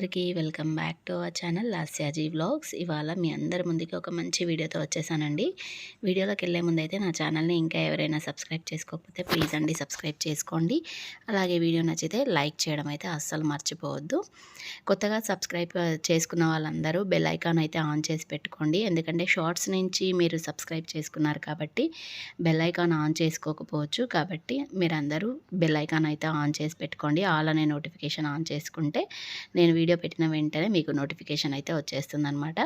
అందరికీ welcome back to our channel Lasyaji vlogs. ఇవాళ మీ అందరి ముందుకి ఒక మంచి వీడియోతో వచ్చేసానండి. వీడియోలోకి వెళ్ళే ముందైతే నా ఛానల్ని ఇంకా ఎవరైనా సబ్స్క్రైబ్ చేసుకోకపోతే ప్లీజ్ అండి సబ్స్క్రైబ్ చేసుకోండి. అలాగే వీడియో నచ్చితే లైక్ చేయడం అయితే అస్సలు మర్చిపోవద్దు. కొత్తగా సబ్స్క్రైబ్ చేసుకున్న వాళ్ళందరూ బెల్ ఐకాన్ అయితే ఆన్ చేసి పెట్టుకోండి. ఎందుకంటే షార్ట్స్ నుంచి మీరు సబ్స్క్రైబ్ చేసుకున్నారు కాబట్టి బెల్ ఐకాన్ ఆన్ చేసుకోకపోవచ్చు. కాబట్టి మీరందరూ బెల్ ఐకాన్ అయితే ఆన్ చేసి పెట్టుకోండి. ఆల్ అనే నోటిఫికేషన్ ఆన్ చేసుకుంటే నేను వీడియో పెట్టిన వెంటనే మీకు నోటిఫికేషన్ అయితే వచ్చేస్తుంది అనమాట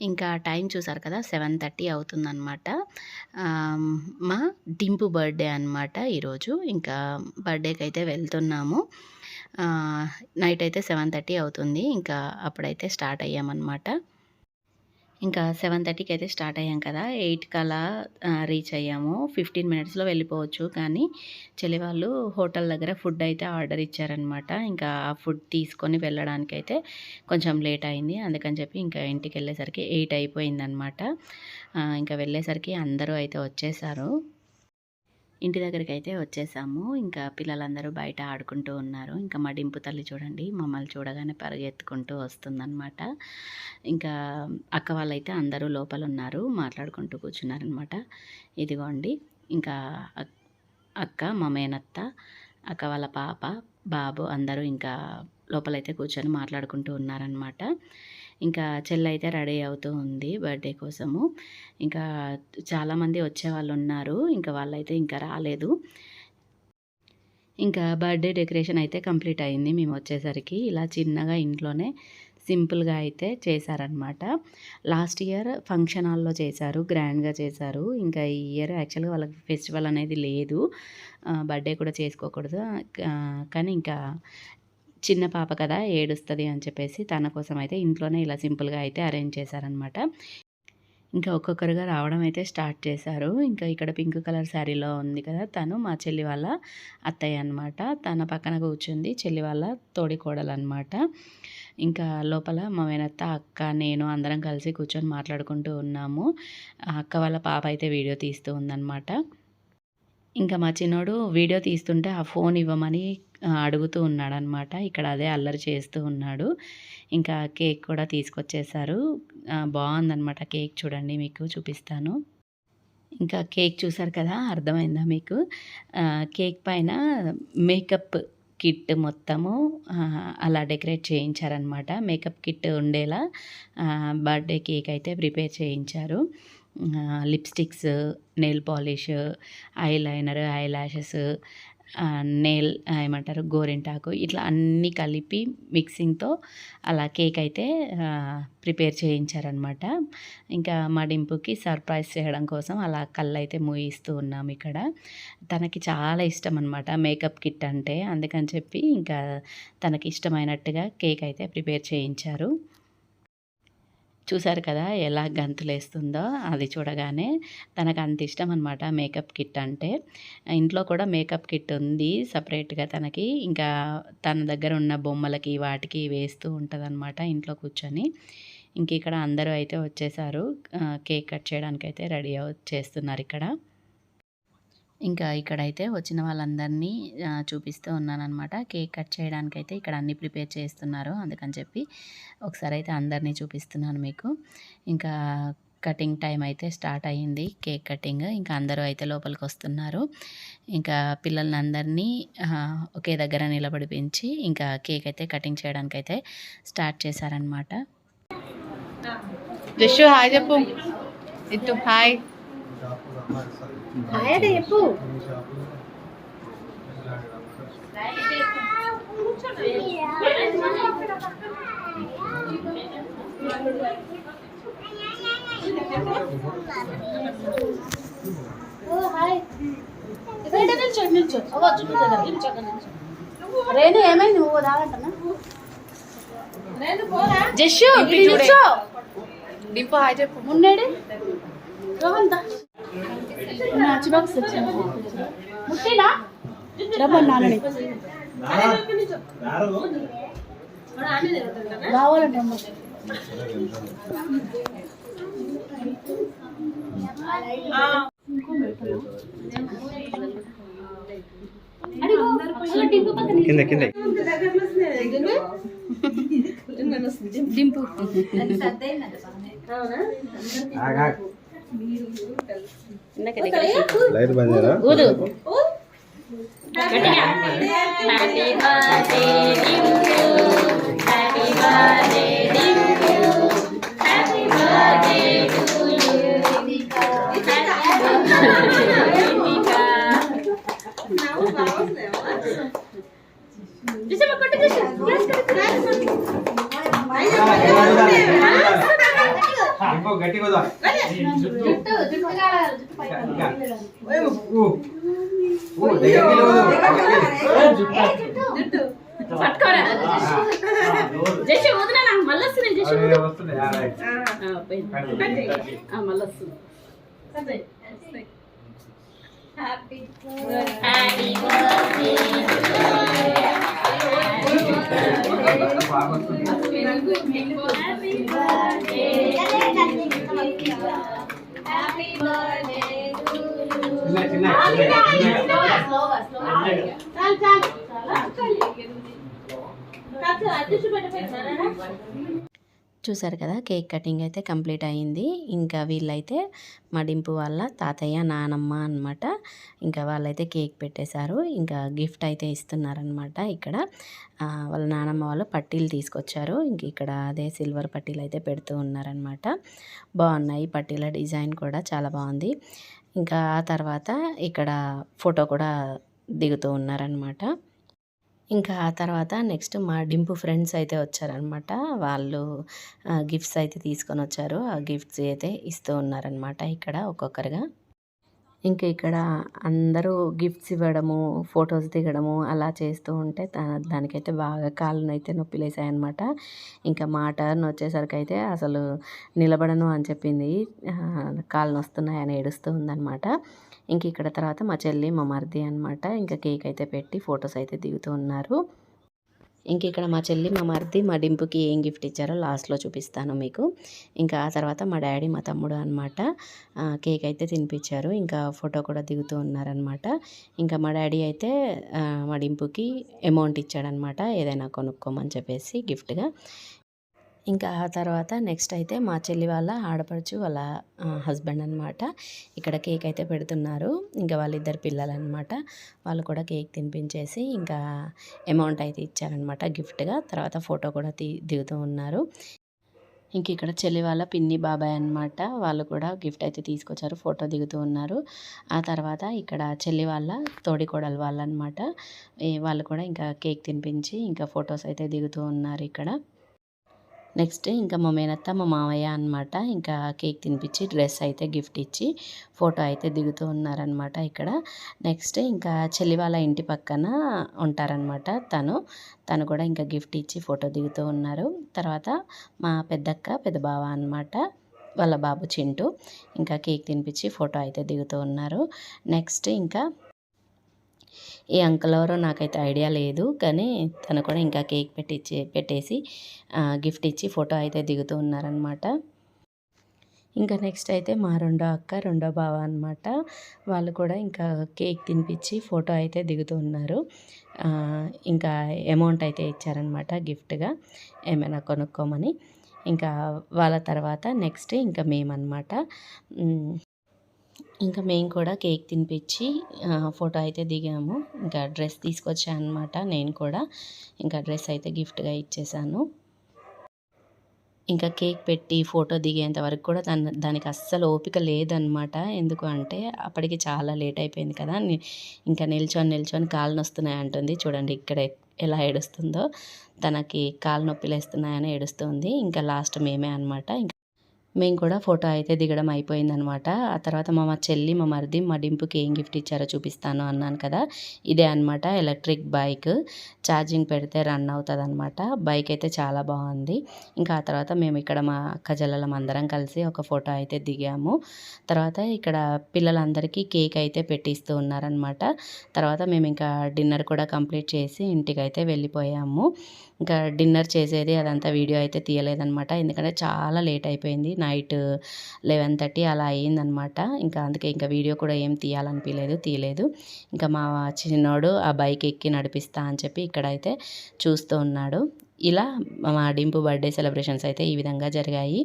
ఇంకా టైం చూసారు కదా సెవెన్ థర్టీ అవుతుందన్నమాట. మా డింపు బర్త్డే అనమాట ఈరోజు. ఇంకా బర్త్డేకి అయితే వెళ్తున్నాము. నైట్ అయితే సెవెన్ థర్టీ అవుతుంది. ఇంకా అప్పుడైతే స్టార్ట్ అయ్యామన్నమాట. ఇంకా సెవెన్ థర్టీకి అయితే స్టార్ట్ అయ్యాం కదా. ఎయిట్ కల్లా రీచ్ అయ్యాము. ఫిఫ్టీన్ మినిట్స్లో వెళ్ళిపోవచ్చు. కానీ చెల్లి వాళ్ళు హోటల్ దగ్గర ఫుడ్ అయితే ఆర్డర్ ఇచ్చారనమాట ఇంకా ఆ ఫుడ్ తీసుకొని వెళ్ళడానికి అయితే కొంచెం లేట్ అయింది. అందుకని చెప్పి ఇంకా ఇంటికి వెళ్ళేసరికి ఎయిట్ అయిపోయిందనమాట ఇంకా వెళ్ళేసరికి అందరూ అయితే వచ్చేసారు. ఇంటి దగ్గరికి అయితే వచ్చేసాము. ఇంకా పిల్లలందరూ బయట ఆడుకుంటూ ఉన్నారు. ఇంకా మా డింపు తల్లి చూడండి మమ్మల్ని చూడగానే పరిగెత్తుకుంటూ వస్తుందన్నమాట. ఇంకా అక్క వాళ్ళైతే అందరూ లోపల ఉన్నారు మాట్లాడుకుంటూ కూర్చున్నారనమాట ఇదిగోండి ఇంకా అక్- అక్క మా మేనత్త అక్క వాళ్ళ పాప బాబు అందరూ ఇంకా లోపలైతే కూర్చొని మాట్లాడుకుంటూ ఉన్నారనమాట ఇంకా చెల్లి అయితే రెడీ అవుతూ ఉంది బర్త్డే కోసము. ఇంకా చాలామంది వచ్చే వాళ్ళు ఉన్నారు. ఇంకా వాళ్ళైతే ఇంకా రాలేదు. ఇంకా బర్త్డే డెకరేషన్ అయితే కంప్లీట్ అయింది మేము వచ్చేసరికి. ఇలా చిన్నగా ఇంట్లోనే సింపుల్గా అయితే చేశారనమాట లాస్ట్ ఇయర్ ఫంక్షన్ హాల్లో చేశారు గ్రాండ్గా చేశారు. ఇంకా ఈ ఇయర్ యాక్చువల్గా వాళ్ళకి ఫెస్టివల్ అనేది లేదు. బర్త్డే కూడా చేసుకోకూడదు. కానీ ఇంకా చిన్న పాప కదా ఏడుస్తుంది అని చెప్పేసి తన కోసం అయితే ఇంట్లోనే ఇలా సింపుల్గా అయితే అరేంజ్ చేశారనమాట ఇంకా ఒక్కొక్కరుగా రావడం అయితే స్టార్ట్ చేశారు. ఇంకా ఇక్కడ పింక్ కలర్ శారీలో ఉంది కదా తను మా చెల్లి వాళ్ళ అత్తయ్య అనమాట తన పక్కన కూర్చుంది చెల్లి వాళ్ళ తోడికోడలు అనమాట ఇంకా లోపల మా మేనత్త అక్క నేను అందరం కలిసి కూర్చొని మాట్లాడుకుంటూ ఉన్నాము. ఆ అక్క వాళ్ళ పాప అయితే వీడియో తీస్తూ ఉందన్నమాట. ఇంకా మా చిన్నోడు వీడియో తీస్తుంటే ఆ ఫోన్ ఇవ్వమని అడుగుతూ ఉన్నాడనమాట. ఇక్కడ అదే అల్లరి చేస్తూ ఉన్నాడు. ఇంకా కేక్ కూడా తీసుకొచ్చేసారు బాగుందనమాట కేక్ చూడండి మీకు చూపిస్తాను. ఇంకా కేక్ చూసారు కదా అర్థమైందా మీకు? కేక్ పైన మేకప్ కిట్ మొత్తము అలా డెకరేట్ చేయించారనమాట. మేకప్ కిట్ ఉండేలా బర్త్డే కేక్ అయితే ప్రిపేర్ చేయించారు. Lipsticks nail polish eye liner eye lashes nail ఏమంటారు గోరింటాకు ఇట్లా అన్నీ కలిపి మిక్సింగ్తో అలా కేక్ అయితే ప్రిపేర్ చేయించారనమాట ఇంకా మా డింపుకి సర్ప్రైజ్ చేయడం కోసం అలా కళ్ళు అయితే మూయిస్తూ ఉన్నాం ఇక్కడ. తనకి చాలా ఇష్టం అనమాట మేకప్ కిట్ అంటే. అందుకని చెప్పి ఇంకా తనకి ఇష్టమైనట్టుగా కేక్ అయితే ప్రిపేర్ చేయించారు. చూసారు కదా ఎలా గంతులేస్తుందో అది చూడగానే తనకు అంత ఇష్టం అనమాట మేకప్ కిట్ అంటే. ఇంట్లో కూడా మేకప్ కిట్ ఉంది సపరేట్గా తనకి. ఇంకా తన దగ్గర ఉన్న బొమ్మలకి వాటికి వేస్తూ ఉంటుంది ఇంట్లో కూర్చొని. ఇంక ఇక్కడ అందరూ అయితే వచ్చేసారు. కేక్ కట్ చేయడానికైతే రెడీ చేస్తున్నారు ఇక్కడ. ఇంకా ఇక్కడైతే వచ్చిన వాళ్ళందరినీ చూపిస్తూ ఉన్నానన్నమాట. కేక్ కట్ చేయడానికి అయితే ఇక్కడ అన్ని ప్రిపేర్ చేస్తున్నారు అందుకని చెప్పి ఒకసారి అయితే అందరినీ చూపిస్తున్నాను మీకు. ఇంకా కటింగ్ టైం అయితే స్టార్ట్ అయ్యింది కేక్ కటింగ్. ఇంకా అందరూ అయితే లోపలికి వస్తున్నారు. ఇంకా పిల్లల్ని అందరినీ ఒకే దగ్గర నిలబడిపించి ఇంకా కేక్ అయితే కటింగ్ చేయడానికి అయితే స్టార్ట్ చేశారనమాట జస్సు హాయ్ చెప్పు. ఇటు హాయ్. చెప్పు. రేణు ఏమైంది? నువ్వు దాగంటనా జస్సు నిల్చో. డింపు హాయ్ చెప్పు. మున్నేడు. రోహంత మ్యాచ్ బాక్స్ ముట్టినా? రమ్మన్నానని రావాలంటే అమ్మ. కింద కింద. డింపు లైట్ బంద్ చేయరా ఊదు గట్టిగా వదు. పట్టుకోరా జస్ట్ వదినా మళ్ళీ వస్తున్నాయి జస్ట్ అవి వస్తున్నాయి, ఆ, రైట్. మళ్ళీ వస్తుంది బాగా వస్తుంది. చిన్న, చూసారు కదా కేక్ కటింగ్ అయితే కంప్లీట్ అయింది. ఇంకా వీళ్ళైతే మడింపు వాళ్ళ తాతయ్య నానమ్మ అనమాట ఇంకా వాళ్ళైతే కేక్ పెట్టేశారు. ఇంకా గిఫ్ట్ అయితే ఇస్తున్నారనమాట ఇక్కడ. వాళ్ళ నానమ్మ వాళ్ళు పట్టీలు తీసుకొచ్చారు. ఇంక ఇక్కడ అదే సిల్వర్ పట్టీలు అయితే పెడుతూ ఉన్నారనమాట బాగున్నాయి పట్టీల డిజైన్ కూడా చాలా బాగుంది. ఇంకా ఆ తర్వాత ఇక్కడ ఫోటో కూడా దిగుతూ ఉన్నారనమాట ఇంకా ఆ తర్వాత నెక్స్ట్ మా డింపు ఫ్రెండ్స్ అయితే వచ్చారనమాట. వాళ్ళు గిఫ్ట్స్ అయితే తీసుకొని వచ్చారు. ఆ గిఫ్ట్స్ అయితే ఇస్తూ ఉన్నారనమాట ఇక్కడ ఒక్కొక్కరుగా. ఇంకా ఇక్కడ అందరూ గిఫ్ట్స్ ఇవ్వడము ఫొటోస్ దిగడము అలా చేస్తూ ఉంటే దా- దానికైతే బాగా కాళ్ళను అయితే నొప్పి ఇంకా మా టర్న్ వచ్చేసరికి అయితే అసలు నిలబడను అని చెప్పింది. ఆ, కాళ్ళు ఏడుస్తూ ఉందన్నమాట. ఇంక ఇక్కడ తర్వాత మా చెల్లి మా మరిది అనమాట ఇంకా కేక్ అయితే పెట్టి ఫొటోస్ అయితే దిగుతూ ఉన్నారు. ఇంక ఇక్కడ మా చెల్లి మా మరిది మా డింపుకి ఏం గిఫ్ట్ ఇచ్చారో లాస్ట్లో చూపిస్తాను మీకు. ఇంకా ఆ తర్వాత మా డాడీ మా తమ్ముడు అనమాట కేక్ అయితే తినిపించారు. ఇంకా ఫోటో కూడా దిగుతూ ఉన్నారనమాట ఇంకా మా డాడీ అయితే మా డింపుకి అమౌంట్ ఇచ్చాడనమాట ఏదైనా కొనుక్కోమని చెప్పేసి గిఫ్ట్గా. ఇంకా ఆ తర్వాత నెక్స్ట్ అయితే మా చెల్లి వాళ్ళ ఆడపడుచు వాళ్ళ హస్బెండ్ అనమాట ఇక్కడ కేక్ అయితే పెడుతున్నారు. ఇంకా వాళ్ళిద్దరు పిల్లలు అనమాట వాళ్ళు కూడా కేక్ తినిపించేసి ఇంకా అమౌంట్ అయితే ఇచ్చారనమాట గిఫ్ట్గా తర్వాత ఫోటో కూడా తీ దిగుతూ ఉన్నారు. ఇంక ఇక్కడ చెల్లి వాళ్ళ పిన్ని బాబాయ్ అనమాట వాళ్ళు కూడా గిఫ్ట్ అయితే తీసుకొచ్చారు ఫోటో దిగుతూ ఉన్నారు. ఆ తర్వాత ఇక్కడ చెల్లి వాళ్ళ తోడి కోడలు వాళ్ళు అనమాట వాళ్ళు కూడా ఇంకా కేక్ తినిపించి ఇంకా ఫొటోస్ అయితే దిగుతూ ఉన్నారు ఇక్కడ. నెక్స్ట్ ఇంకా మా మేనత్త మా మామయ్య అనమాట ఇంకా కేక్ తినిపించి డ్రెస్ అయితే గిఫ్ట్ ఇచ్చి ఫోటో అయితే దిగుతూ ఉన్నారనమాట ఇక్కడ. నెక్స్ట్ ఇంకా చెల్లి వాళ్ళ ఇంటి పక్కన ఉంటారనమాట తను. తను కూడా ఇంకా గిఫ్ట్ ఇచ్చి ఫోటో దిగుతూ ఉన్నారు. తర్వాత మా పెద్దక్క పెద్ద బావ అనమాట వాళ్ళ బాబు చింటూ ఇంకా కేక్ తినిపించి ఫోటో అయితే దిగుతూ ఉన్నారు. నెక్స్ట్ ఇంకా ఈ అంకుల్ ఎవరో నాకైతే ఐడియా లేదు. కానీ తను కూడా ఇంకా కేక్ పెట్టించి పెట్టేసి గిఫ్ట్ ఇచ్చి ఫోటో అయితే దిగుతూ ఉన్నారనమాట ఇంకా నెక్స్ట్ అయితే మా రెండో అక్క రెండో బావ అనమాట వాళ్ళు కూడా ఇంకా కేక్ తినిపించి ఫోటో అయితే దిగుతూ ఉన్నారు. ఇంకా అమౌంట్ అయితే ఇచ్చారనమాట గిఫ్ట్గా. ఏమైనా కొనుక్కోమని. ఇంకా వాళ్ళ తర్వాత నెక్స్ట్ ఇంకా మేమన్నమాట. ఇంకా మేము కూడా కేక్ తినిపించి ఫోటో అయితే దిగాము. ఇంకా డ్రెస్ తీసుకొచ్చాను అనమాట నేను కూడా. ఇంకా డ్రెస్ అయితే గిఫ్ట్గా ఇచ్చేసాను. ఇంకా కేక్ పెట్టి ఫోటో దిగేంత వరకు కూడా దాని దానికి అస్సలు ఓపిక లేదనమాట ఎందుకు అంటే అప్పటికి చాలా లేట్ అయిపోయింది కదా ఇంకా నిల్చొని నిల్చొని కాళ్ళు నొస్తున్నాయి అంటుంది. చూడండి ఇక్కడ ఎలా ఏడుస్తుందో. తనకి కాళ్ళు నొప్పిలు వేస్తున్నాయని ఏడుస్తుంది. ఇంకా లాస్ట్ మేమే అనమాట ఇంకా మేము కూడా ఫోటో అయితే దిగడం అయిపోయిందనమాట. ఆ తర్వాత మా మా చెల్లి మా మరిది మా డింపుకి ఏం గిఫ్ట్ ఇచ్చారో చూపిస్తాను అన్నాను కదా. ఇదే అనమాట ఎలక్ట్రిక్ బైక్. ఛార్జింగ్ పెడితే రన్ అవుతుంది అనమాట బైక్ అయితే చాలా బాగుంది. ఇంకా ఆ తర్వాత మేము ఇక్కడ మా అక్క అందరం కలిసి ఒక ఫోటో అయితే దిగాము. తర్వాత ఇక్కడ పిల్లలందరికీ కేక్ అయితే పెట్టిస్తూ ఉన్నారనమాట తర్వాత మేము ఇంకా డిన్నర్ కూడా కంప్లీట్ చేసి ఇంటికైతే వెళ్ళిపోయాము. ఇంకా డిన్నర్ చేసేది అదంతా వీడియో అయితే తీయలేదనమాట ఎందుకంటే చాలా లేట్ అయిపోయింది. నైట్ లెవెన్ థర్టీ అలా అయ్యిందనమాట. ఇంకా అందుకే ఇంకా వీడియో కూడా ఏం తీయాలనిపించలేదు తీయలేదు. ఇంకా మా చిన్నోడు ఆ బైక్ ఎక్కి నడిపిస్తా అని చెప్పి ఇక్కడైతే చూస్తూ ఉన్నాడు. ఇలా మా డింపు బర్త్డే సెలబ్రేషన్స్ అయితే ఈ విధంగా జరిగాయి.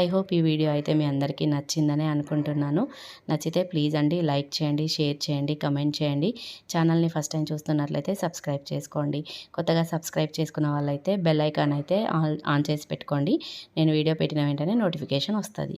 ఐ హోప్ ఈ వీడియో అయితే మీ అందరికీ నచ్చిందని అనుకుంటున్నాను. నచ్చితే ప్లీజ్ అండి లైక్ చేయండి షేర్ చేయండి కమెంట్ చేయండి. ఛానల్ని ఫస్ట్ టైం చూస్తున్నట్లయితే సబ్స్క్రైబ్ చేసుకోండి. కొత్తగా సబ్స్క్రైబ్ చేసుకున్న వాళ్ళైతే బెల్ ఐకాన్ అయితే ఆన్ ఆన్ చేసి పెట్టుకోండి. నేను వీడియో పెట్టిన వెంటనే నోటిఫికేషన్ వస్తుంది.